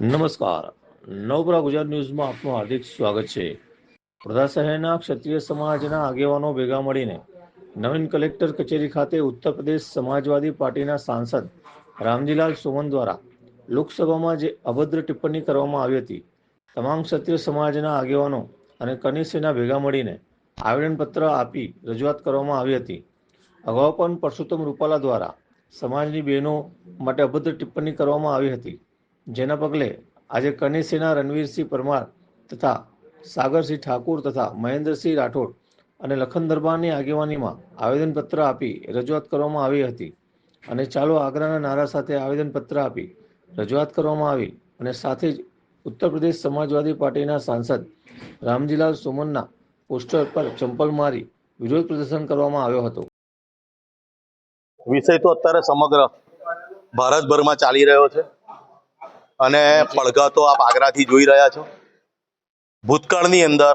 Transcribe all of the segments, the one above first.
નમસ્કાર. નવપરા ગુજરાત ન્યૂઝમાં આપનું હાર્દિક સ્વાગત છે. વડોદરા શહેરના ક્ષત્રિય સમાજના આગેવાનો ભેગા મળીને નવીન કલેક્ટર કચેરી ખાતે ઉત્તર પ્રદેશ સમાજવાદી પાર્ટીના સાંસદ રામજીલાલ સોમન દ્વારા લોકસભામાં જે અભદ્ર ટિપ્પણી કરવામાં આવી હતી, તમામ ક્ષત્રિય સમાજના આગેવાનો અને કનિષ્ઠના ભેગા મળીને આવેદનપત્ર આપી રજૂઆત કરવામાં આવી હતી. અગાઉ પણ પરસોત્તમ રૂપાલા દ્વારા સમાજની બહેનો માટે અભદ્ર ટિપ્પણી કરવામાં આવી હતી. જેના પગલે આજે કનીસેના રણવીરસિંહ પરમાર તથા સાગરસિંહ ઠાકુર તથા મહેન્દ્રસિંહ રાઠોડ અને લખન દરબારની આગેવાનીમાં આવેદનપત્ર આપી રજૂઆત કરવામાં આવી હતી. અને ચાલો આગ્રાના નારા સાથે આવેદનપત્ર આપી રજૂઆત કરવામાં આવી અને સાથે જ ઉત્તર પ્રદેશ સમાજવાદી પાર્ટીના સાંસદ રામજીલાલ સોમનના પોસ્ટર પર ચંપલ મારી વિરોધ પ્રદર્શન કરવામાં આવ્યો હતો. વિષય તો અત્યારે સમગ્ર ભારતભરમાં ચાલી રહ્યો છે. અને પડઘા તો આપ આગ્રાથી જોઈ રહ્યા છો. ભૂતકાળની અંદર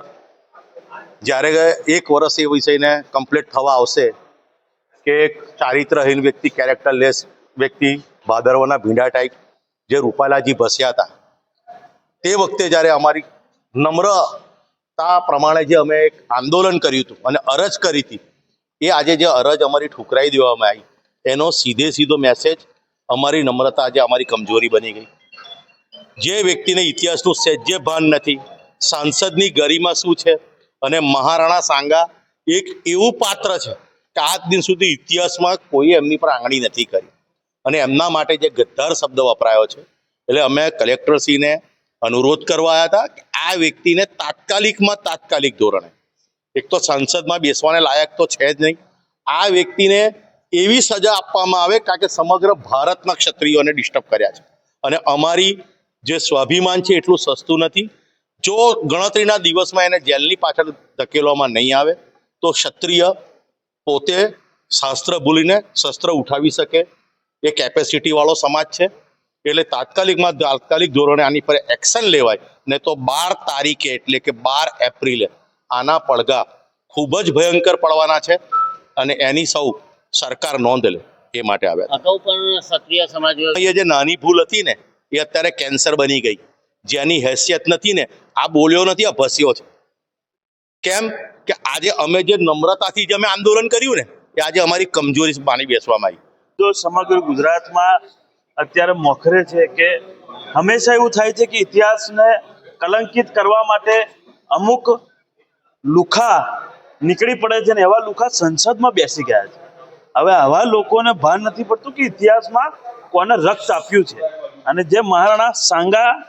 જ્યારે એક વર્ષ એ વિષયને કમ્પ્લીટ થવા આવશે કે એક ચારિત્રહીન વ્યક્તિ કેરેક્ટરલેસ વ્યક્તિ, ભાદરવાના ભીંડા ટાઈપ જે રૂપાલાજી ભસ્યા હતા. તે વખતે જ્યારે અમારી નમ્રતા પ્રમાણે જે અમે એક આંદોલન કર્યું હતું અને અરજ કરી હતી, એ આજે જે અરજ અમારી ઠુકરાઈ દેવામાં આવી, એનો સીધે સીધો મેસેજ અમારી નમ્રતા આજે અમારી કમજોરી બની ગઈ. જે વ્યક્તિને ઇતિહાસનું સહેજે ભાન નથી, સાંસદની ગરિમા શું છે અને મહારાણા સાંગા એક એવું પાત્ર છે કે આજ દિન સુધી ઇતિહાસમાં કોઈ એમની પર આંગણી નથી કરી. અને એમના માટે જે ગદ્દાર શબ્દ વપરાયો છે, એટલે અમે કલેક્ટરશ્રીને અનુરોધ કરવા આવ્યા હતા કે આ વ્યક્તિને તાત્કાલિકમાં તાત્કાલિક ધોરણે, એક તો સંસદમાં બેસવાને લાયક તો છે જ નહીં, આ વ્યક્તિને એવી સજા આપવામાં આવે કારણ કે સમગ્ર ભારતના ક્ષત્રિયોને ડિસ્ટર્બ કર્યા છે. અને અમારી જે સ્વાભિમાન છે એટલું સસ્તું નથી. જો ગણતરીના દિવસમાં એને જેલની પાછળ ધકેલવામાં નહીં આવે તો ક્ષત્રિય પોતે શાસ્ત્ર ભૂલીને શસ્ત્ર ઉઠાવી શકે. એ કેપેસિટીવાળો સમાજ છે. એટલે તાત્કાલિકમાં તાત્કાલિક ધોરણે આની પર એક્શન લેવાય. ને તો બાર તારીખે એટલે કે બાર એપ્રિલે આના પડઘા ખૂબ જ ભયંકર પડવાના છે અને એની સૌ સરકાર નોંધ લે એ માટે આવ્યા અગાઉ પણ ક્ષત્રિય સમાજ જે નાની ભૂલ હતી ને એ અત્યારે કેન્સર બની ગઈ. જેની હેસિયત નથી ને, આ બોલ્યો નથી, આ ભસ્યો છે. કેમ? કે આજે અમે જે નમ્રતાથી જે અમે આંદોલન કર્યું ને, એ આજે અમારી કમજોરી માની બેસવામાં આવી. તો સમગ્ર ગુજરાતમાં અત્યારે મોખરે છે કે હંમેશા એવું થાય છે કે ઇતિહાસને કલંકિત કરવા માટે અમુક લુખા નીકળી પડે છે ને, એવા લુખા સંસદમાં બેસી ગયા છે. હવે આવા લોકોને ભાન નથી પડતું કે ઇતિહાસમાં કોને રક્ત આપ્યું છે. અને જે મહારાણા સાંગા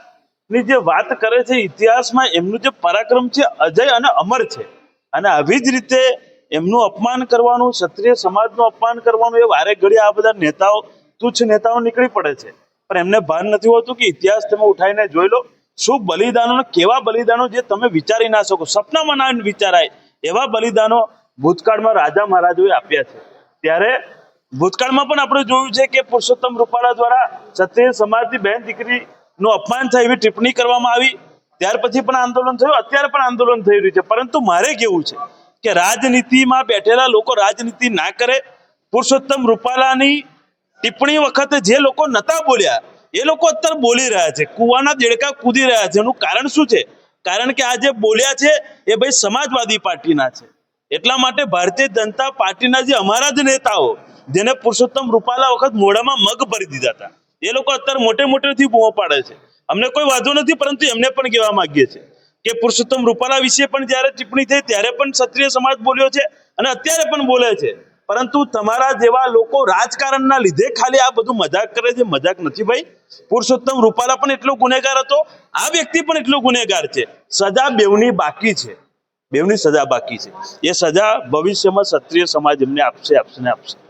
ની જે વાત કરે છે ઇતિહાસમાં, એમનું જે પરાક્રમ છે, અજય અને અમર છે. અને આવી જ રીતે એમનું અપમાન કરવાનું, ક્ષત્રિય સમાજનું અપમાન કરવાનું એ વારે ઘડી આ બધા નેતાઓ, તુચ્છ નેતાઓ નીકળી પડે છે. પણ એમને ભાન નથી હોતું કે ઇતિહાસ તમે ઉઠાઈને જોઈ લો, શું બલિદાનો કેવા બલિદાનો જે તમે વિચારી ના શકો, સપનામાં ના વિચારાય એવા બલિદાનો ભૂતકાળમાં રાજા મહારાજોએ આપ્યા છે. ત્યારે ભૂતકાળમાં પણ આપણે જોયું છે કે પુરુષોત્તમ રૂપાલા દ્વારા ક્ષત્રિય સમાજની બહેન દીકરીનું અપમાન થાય એવી ટિપ્પણી કરવામાં આવી. ત્યાર પછી પણ આંદોલન થયું. અત્યારે પણ આંદોલન થઈ રહ્યું છે. પરંતુ મારે કેવું છે કે રાજનીતિમાં બેઠેલા લોકો રાજનીતિ ના કરે. પુરુષોત્તમ રૂપાલાની ટિપ્પણી વખતે જે લોકો નતા બોલ્યા, એ લોકો અત્યારે બોલી રહ્યા છે. કુવાના દેડકા કૂદી રહ્યા છે. એનું કારણ શું છે? કારણ કે આ જે બોલ્યા છે, એ ભાઈ સમાજવાદી પાર્ટીના છે. એટલા માટે ભારતીય જનતા પાર્ટીના જે અમારા જ નેતાઓ જેને પુરુષોત્તમ રૂપાલા વખત મોઢામાં મગ ભરી દીધા હતા. એ લોકો અત્યારે મોટે મોટેથી બૂમો પાડે છે. અમને કોઈ વાંધો નથી, પરંતુ એમને પણ કહેવા માંગીએ છીએ કે પુરુષોત્તમ રૂપાલા વિશે પણ જ્યારે ટિપ્પણી થઈ ત્યારે પણ ક્ષત્રિય સમાજ બોલ્યો છે અને અત્યારે પણ બોલે છે. પરંતુ તમારા જેવા લોકો રાજકારણના લીધે ખાલી આ બધું મજાક કરે છે, મજાક નથી ભાઈ. પુરુષોત્તમ રૂપાલા પણ એટલો ગુનેગાર હતો, આ વ્યક્તિ પણ એટલો ગુનેગાર છે. સજા બેવની બાકી છે. બેવની સજા બાકી છે. એ સજા ભવિષ્યમાં ક્ષત્રિય સમાજ એમને આપશે આપશે ને આપશે.